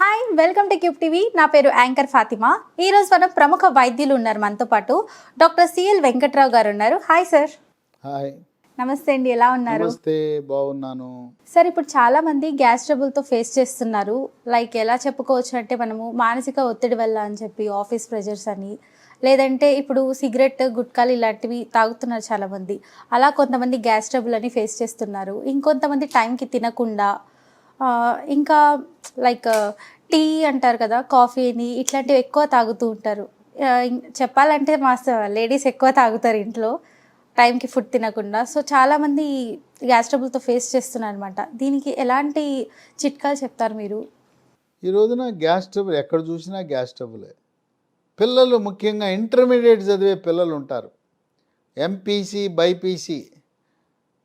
Hi welcome to Cube TV నా పేరు anchor Fatima ఈ రోజు మనం ప్రముఖ వైద్యులు ఉన్నారు మనతో పాటు. డాక్టర్ సిఎల్ వెంకట్రావు గారు ఉన్నారు. హాయ్ సార్ హాయ్ నమస్తే అండి ఎలా ఉన్నారు? నమస్తే బాగున్నాను. సార్ ఇప్పుడు చాలా మంది గ్యాస్ ట్రబుల్తో ఫేస్ చేస్తున్నారు. లైక్ ఎలా చెప్పుకోవచ్చు అంటే మనము మానసిక ఒత్తిడి వల్ల అని చెప్పి ఆఫీస్ ప్రెజర్స్ అని లేదంటే ఇప్పుడు సిగరెట్ గుట్కాలు ఇలాంటివి తాగుతున్నారు చాలా మంది. అలా కొంతమంది గ్యాస్ ట్రబుల్ అని ఫేస్ చేస్తున్నారు. ఇంకొంతమంది టైంకి తినకుండా ఇంకా లైక్ టీ అంటారు కదా కాఫీని ఇట్లాంటివి ఎక్కువ తాగుతూ ఉంటారు. చెప్పాలంటే మా లేడీస్ ఎక్కువ తాగుతారు ఇంట్లో టైంకి ఫుడ్ తినకుండా. సో చాలామంది గ్యాస్ ట్రబుల్తో ఫేస్ చేస్తున్నారు అనమాట దీనికి ఎలాంటి చిట్కాలు చెప్తారు మీరు? ఈ రోజున గ్యాస్ ట్రబుల్ ఎక్కడ చూసినా గ్యాస్ ట్రబులే పిల్లలు ముఖ్యంగా ఇంటర్మీడియట్ చదివే పిల్లలు ఉంటారు. ఎంపీసీ బైపీసీ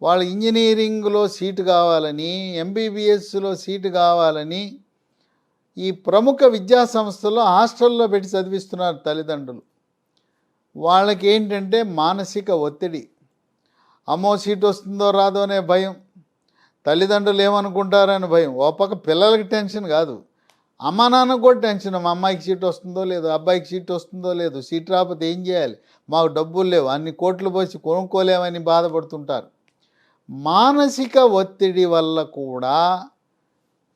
వాళ్ళ ఇంజనీరింగ్లో సీటు కావాలని ఎంబీబీఎస్లో సీటు కావాలని ఈ ప్రముఖ విద్యా సంస్థల్లో హాస్టల్లో పెట్టి చదివిస్తున్నారు తల్లిదండ్రులు. వాళ్ళకి ఏంటంటే మానసిక ఒత్తిడి. అమ్మో సీట్ వస్తుందో రాదో అనే భయం. తల్లిదండ్రులు ఏమనుకుంటారని భయం. ఓ పక్క పిల్లలకి టెన్షన్ కాదు. అమ్మ నాన్నకు కూడా టెన్షన్. మా అమ్మాయికి సీట్ వస్తుందో లేదో అబ్బాయికి సీట్ వస్తుందో లేదు సీట్ రాకపోతే ఏం చేయాలి? మాకు డబ్బులు లేవు. అన్ని కోట్లు పోసి కొనుక్కోలేమని బాధపడుతుంటారు. మానసిక ఒత్తిడి వల్ల కూడా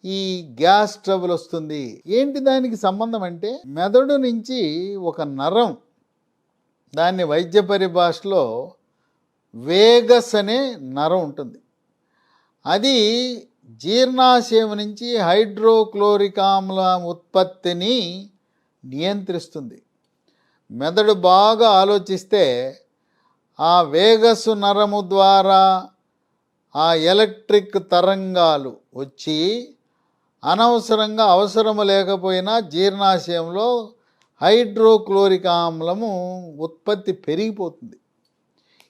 ఈ గ్యాస్ ట్రబుల్ వస్తుంది. ఏంటి దానికి సంబంధం అంటే మెదడు నుంచి ఒక నరం దాన్ని వైద్య పరిభాషలో వేగస్ అనే నరం ఉంటుంది. అది జీర్ణాశయం నుంచి హైడ్రోక్లోరిక్ ఆమ్ల ఉత్పత్తిని నియంత్రిస్తుంది. మెదడు బాగా ఆలోచిస్తే ఆ వేగస్సు నరము ద్వారా ఆ ఎలక్ట్రిక్ తరంగాలు వచ్చి అనవసరంగా అవసరము లేకపోయినా జీర్ణాశయంలో హైడ్రోక్లోరిక్ ఆమ్లము ఉత్పత్తి పెరిగిపోతుంది.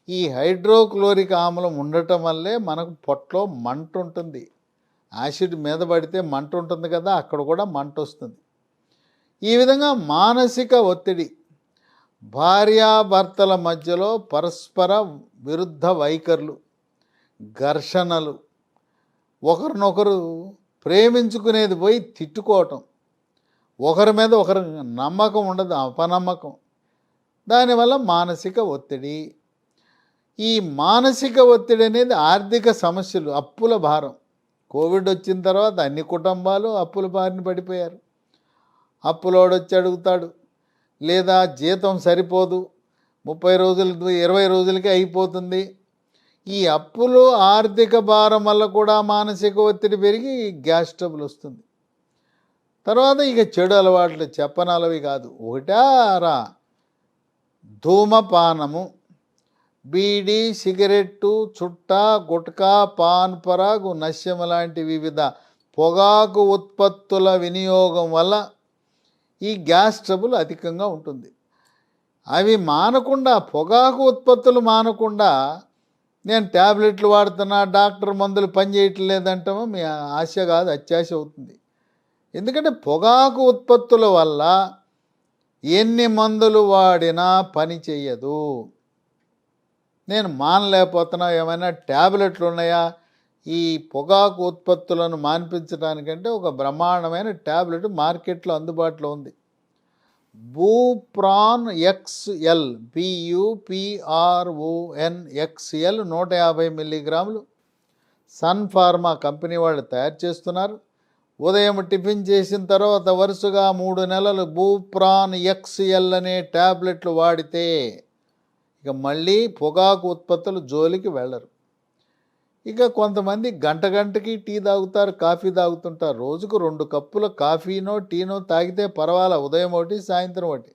ఈ హైడ్రోక్లోరిక్ ఆమ్లం ఉండటం వల్లే మనకు పొట్టలో మంట ఉంటుంది. యాసిడ్ మీద పడితే మంట ఉంటుంది కదా అక్కడ కూడా మంట వస్తుంది. ఈ విధంగా మానసిక ఒత్తిడి భార్యాభర్తల మధ్యలో పరస్పర విరుద్ధ వైఖరులు ఘర్షణలు. ఒకరినొకరు ప్రేమించుకునేది పోయి తిట్టుకోవటం. ఒకరి మీద ఒకరి నమ్మకం ఉండదు అపనమ్మకం. దానివల్ల మానసిక ఒత్తిడి. ఈ మానసిక ఒత్తిడి అనేది ఆర్థిక సమస్యలు అప్పుల భారం. కోవిడ్ వచ్చిన తర్వాత అన్ని కుటుంబాలు అప్పుల బారిన పడిపోయారు. అప్పులోడొచ్చి అడుగుతాడు లేదా జీతం సరిపోదు ముప్పై రోజులు ఇరవై రోజులకి అయిపోతుంది ఈ అప్పులు ఆర్థిక భారం వల్ల కూడా మానసిక ఒత్తిడి పెరిగి గ్యాస్ ట్రబుల్ వస్తుంది. తర్వాత ఇక చెడు అలవాట్లు చెప్పనలవి కాదు. ఒకటారా ధూమపానము బీడి సిగరెట్టు చుట్ట గుట్కా పాన్ పరాగు నశ్యం లాంటి వివిధ పొగాకు ఉత్పత్తుల వినియోగం వల్ల ఈ గ్యాస్ ట్రబుల్ అధికంగా ఉంటుంది. అవి మానకుండా పొగాకు ఉత్పత్తులు మానకుండా నేను ట్యాబ్లెట్లు వాడుతున్నా డాక్టర్ మందులు పనిచేయట్లేదంటామో మీ ఆశ కాదు అత్యాశ అవుతుంది. ఎందుకంటే పొగాకు ఉత్పత్తుల వల్ల ఎన్ని మందులు వాడినా పని చేయదు నేను మానలేకపోతున్నా ఏమైనా ట్యాబ్లెట్లు ఉన్నాయా? ఈ పొగాకు ఉత్పత్తులను మాన్పించడానికంటే ఒక బ్రహ్మాండమైన ట్యాబ్లెట్ మార్కెట్లో అందుబాటులో ఉంది. బూప్రాన్ ఎక్స్ఎల్ బియుపిఆర్ఓఎన్ ఎక్స్ఎల్ నూట యాభై మిల్లీగ్రాములు. సన్ ఫార్మా కంపెనీ వాళ్ళు తయారు చేస్తున్నారు. ఉదయం టిఫిన్ చేసిన తర్వాత వరుసగా మూడు నెలలు బూప్రాన్ ఎక్స్ఎల్ అనే ట్యాబ్లెట్లు వాడితే ఇక మళ్ళీ పొగాకు ఉత్పత్తులు జోలికి వెళ్ళరు. ఇక కొంతమంది గంట గంటకి టీ తాగుతారు కాఫీ తాగుతుంటారు. రోజుకు రెండు కప్పుల కాఫీనో టీనో తాగితే పర్వాలా? ఉదయం ఒకటి సాయంత్రం ఒకటి.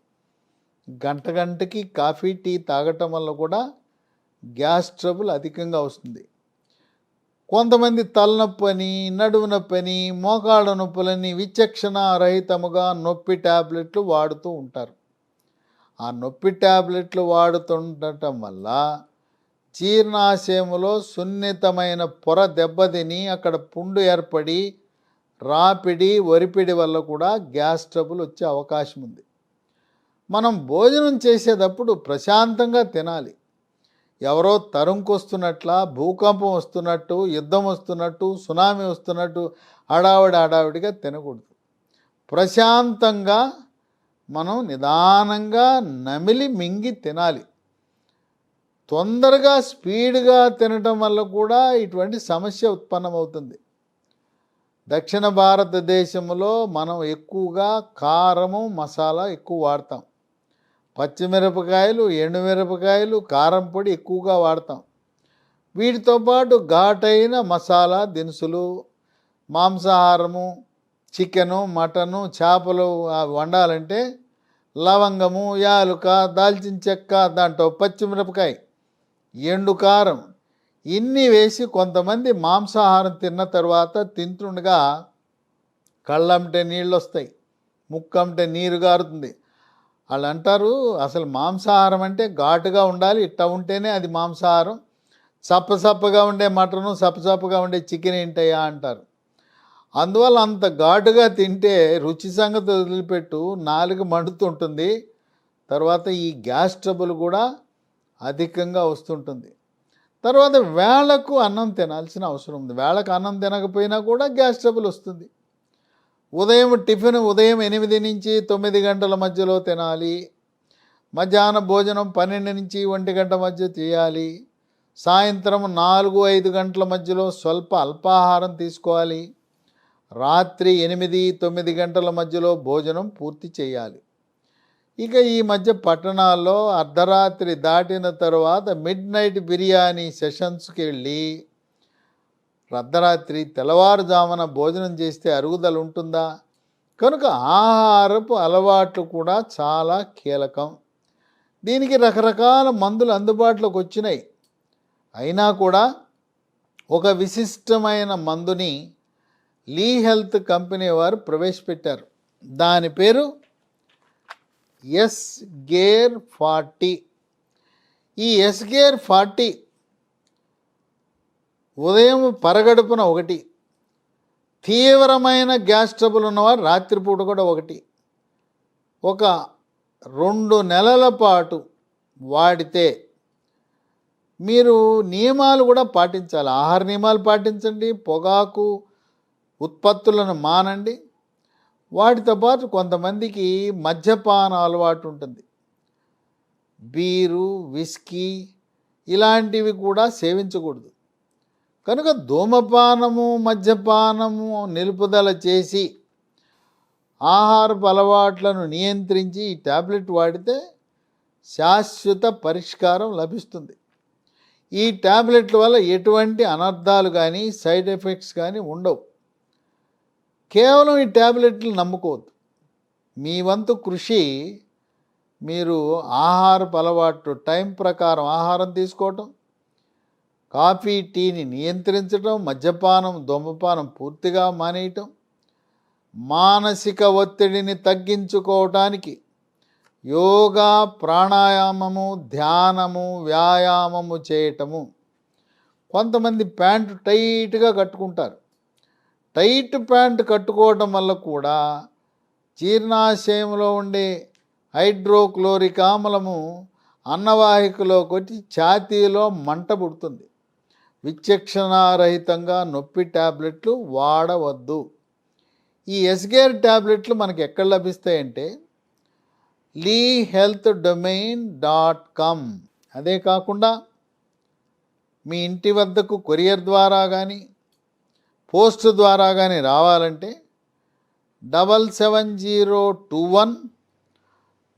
గంట గంటకి కాఫీ టీ తాగటం వల్ల కూడా గ్యాస్ ట్రబుల్ అధికంగా వస్తుంది. కొంతమంది తలనొప్పి అని నడుము నొప్పి అని మోకాళ్ళ నొప్పులని విచక్షణ రహితముగా నొప్పి ట్యాబ్లెట్లు వాడుతూ ఉంటారు. ఆ నొప్పి ట్యాబ్లెట్లు వాడుతుండటం వల్ల జీర్ణాశయములో సున్నితమైన పొర దెబ్బతిని అక్కడ పుండు ఏర్పడి రాపిడి ఒరిపిడి వల్ల కూడా గ్యాస్ ట్రబుల్ వచ్చే అవకాశం ఉంది. మనం భోజనం చేసేటప్పుడు ప్రశాంతంగా తినాలి. ఎవరో తరుంకొస్తున్నట్లా భూకంపం వస్తున్నట్టు యుద్ధం వస్తున్నట్టు సునామీ వస్తున్నట్టు హడావిడి హడావిడిగా తినకూడదు. ప్రశాంతంగా మనం నిదానంగా నమిలి మింగి తినాలి. తొందరగా స్పీడ్గా తినటం వల్ల కూడా ఇటువంటి సమస్య ఉత్పన్నమవుతుంది. దక్షిణ భారతదేశంలో మనం ఎక్కువగా కారము మసాలా ఎక్కువ వాడతాం. పచ్చిమిరపకాయలు ఎండుమిరపకాయలు కారం పొడి ఎక్కువగా వాడతాం. వీటితో పాటు ఘాటైన మసాలా దినుసులు మాంసాహారము చికెను మటను చేపలు వండాలంటే లవంగము యాలుక దాల్చిన చెక్క దాంట్లో పచ్చిమిరపకాయ ఎండు కారం. ఇన్ని వేసి కొంతమంది మాంసాహారం తిన్న తర్వాత తింటుండగా కళ్ళంటే నీళ్ళు వస్తాయి ముక్కంటే నీరు గారుతుంది. వాళ్ళు అంటారు అసలు మాంసాహారం అంటే ఘాటుగా ఉండాలి ఇట్లా ఉంటేనే అది మాంసాహారం. సప్పసప్పగా ఉండే మటను సప్పసప్పగా ఉండే చికెన్ ఏంటయ్యా అంటారు. అందువల్ల అంత ఘాటుగా తింటే రుచి సంగతి వదిలిపెట్టు నాలుగు మండుతుంటుంది. తర్వాత ఈ గ్యాస్ ట్రబుల్ కూడా అధికంగా వస్తుంటుంది. తర్వాత వేళకు అన్నం తినాల్సిన అవసరం ఉంది. వేళకు అన్నం తినకపోయినా కూడా గ్యాస్ ట్రబుల్ వస్తుంది. ఉదయం టిఫిన్ ఉదయం ఎనిమిది నుంచి తొమ్మిది గంటల మధ్యలో తినాలి. మధ్యాహ్న భోజనం పన్నెండు నుంచి ఒంటి గంట మధ్య చేయాలి. సాయంత్రం నాలుగు ఐదు గంటల మధ్యలో స్వల్ప అల్పాహారం తీసుకోవాలి. రాత్రి ఎనిమిది తొమ్మిది గంటల మధ్యలో భోజనం పూర్తి చేయాలి. ఇక ఈ మధ్య పట్టణాల్లో అర్ధరాత్రి దాటిన తర్వాత మిడ్ నైట్ బిర్యానీ సెషన్స్కి వెళ్ళి అర్ధరాత్రి తెల్లవారుజామున భోజనం చేస్తే అరుగుదల ఉంటుందా? కనుక ఆహారపు అలవాట్లు కూడా చాలా కీలకం. దీనికి రకరకాల మందులు అందుబాటులోకి వచ్చినాయి. అయినా కూడా ఒక విశిష్టమైన మందుని లీ హెల్త్ కంపెనీ వారు ప్రవేశపెట్టారు. దాని పేరు ఎస్ గేర్ ఫార్టీ. ఈ ఎస్ గేర్ ఫార్టీ ఉదయం పరగడుపున ఒకటి తీవ్రమైన గ్యాస్ ట్రబుల్ ఉన్నవారు రాత్రిపూట కూడా ఒకటి. ఒక రెండు నెలల పాటు వాడితే మీరు నియమాలు కూడా పాటించాలి. ఆహార నియమాలు పాటించండి పొగాకు ఉత్పత్తులను మానండి. వాటితో పాటు కొంతమందికి మద్యపాన అలవాటు ఉంటుంది. బీరు విస్కీ ఇలాంటివి కూడా సేవించకూడదు. కనుక ధూమపానము మద్యపానము నిలుపుదల చేసి ఆహారపు అలవాట్లను నియంత్రించి ఈ టాబ్లెట్ వాడితే శాశ్వత పరిష్కారం లభిస్తుంది. ఈ ట్యాబ్లెట్ల వల్ల ఎటువంటి అనర్థాలు కానీ సైడ్ ఎఫెక్ట్స్ కానీ ఉండవు. కేవలం ఈ ట్యాబ్లెట్లు నమ్ముకోవద్దు. మీ వంతు కృషి మీరు ఆహారపు అలవాట్లు టైం ప్రకారం ఆహారం తీసుకోవటం కాఫీ టీని నియంత్రించడం మద్యపానం ధూమపానం పూర్తిగా మానేయటం మానసిక ఒత్తిడిని తగ్గించుకోవటానికి యోగా ప్రాణాయామము ధ్యానము వ్యాయామము చేయటము. కొంతమంది ప్యాంటు టైట్గా కట్టుకుంటారు. టైట్ ప్యాంట్ కట్టుకోవటం వల్ల కూడా జీర్ణాశయంలో ఉండే హైడ్రోక్లోరిక్ ఆమ్లము అన్నవాహికలోకి వచ్చి ఛాతీలో మంట పుడుతుంది. విచక్షణారహితంగా నొప్పి ట్యాబ్లెట్లు వాడవద్దు. ఈ ఎస్గేర్ ట్యాబ్లెట్లు మనకి ఎక్కడ లభిస్తాయంటే Lee health domain dot com. అదే కాకుండా మీ ఇంటి వద్దకు కొరియర్ ద్వారా కానీ పోస్ట్ ద్వారా కానీ రావాలంటే double seven zero two one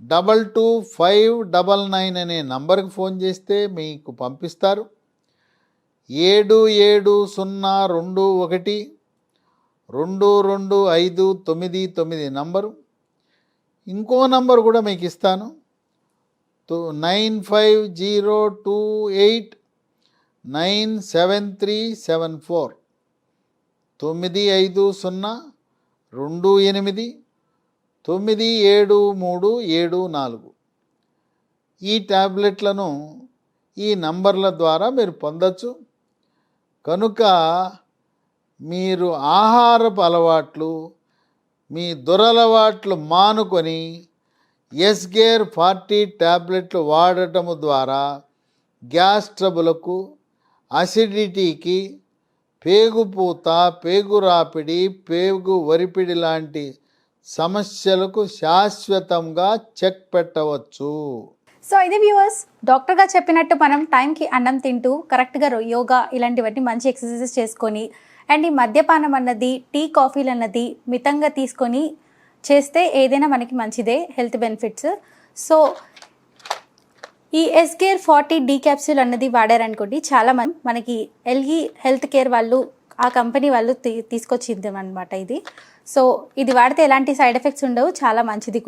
double two five double nine అనే నంబర్కి ఫోన్ చేస్తే మీకు పంపిస్తారు. ఏడు ఏడు సున్నా రెండు ఒకటి రెండు రెండు ఐదు తొమ్మిది తొమ్మిది నంబరు. ఇంకో నంబర్ కూడా మీకు ఇస్తాను. Nine five zero two eight nine seven three seven four. తొమ్మిది ఐదు సున్నా రెండు ఎనిమిది తొమ్మిది ఏడు మూడు ఏడు నాలుగు. ఈ ట్యాబ్లెట్లను ఈ నంబర్ల ద్వారా మీరు పొందొచ్చు. కనుక మీరు ఆహారపు అలవాట్లు మీ దురలవాట్లు మానుకొని ఎస్గేర్ ఫార్టీ ట్యాబ్లెట్లు వాడటము ద్వారా గ్యాస్ ట్రబులకు అసిడిటీకి పేగుపూత పేగు రాపిడి పేగు వరిపిడి లాంటి సమస్యలకు శాశ్వతంగా చెక్ పెట్టవచ్చు. సో ఇది వ్యూవర్స్ డాక్టర్గా చెప్పినట్టు మనం టైంకి అన్నం తింటూ కరెక్ట్గా యోగా ఇలాంటివన్నీ మంచి ఎక్సర్సైజెస్ చేసుకొని అండ్ ఈ మద్యపానం అన్నది టీ కాఫీలు అన్నది మితంగా తీసుకొని చేస్తే ఏదైనా మనకి మంచిదే హెల్త్ బెనిఫిట్స్ సో ఈ S care forty D capsule అన్నది వాడారనుకోండి చాలా మంది మనకి ఎల్ఈ హెల్త్ కేర్ వాళ్ళు ఆ కంపెనీ వాళ్ళు తీ తీసుకొచ్చింది అనమాట ఇది. సో ఇది వాడితే ఎలాంటి సైడ్ ఎఫెక్ట్స్ ఉండవు చాలా మంచిది కూడా.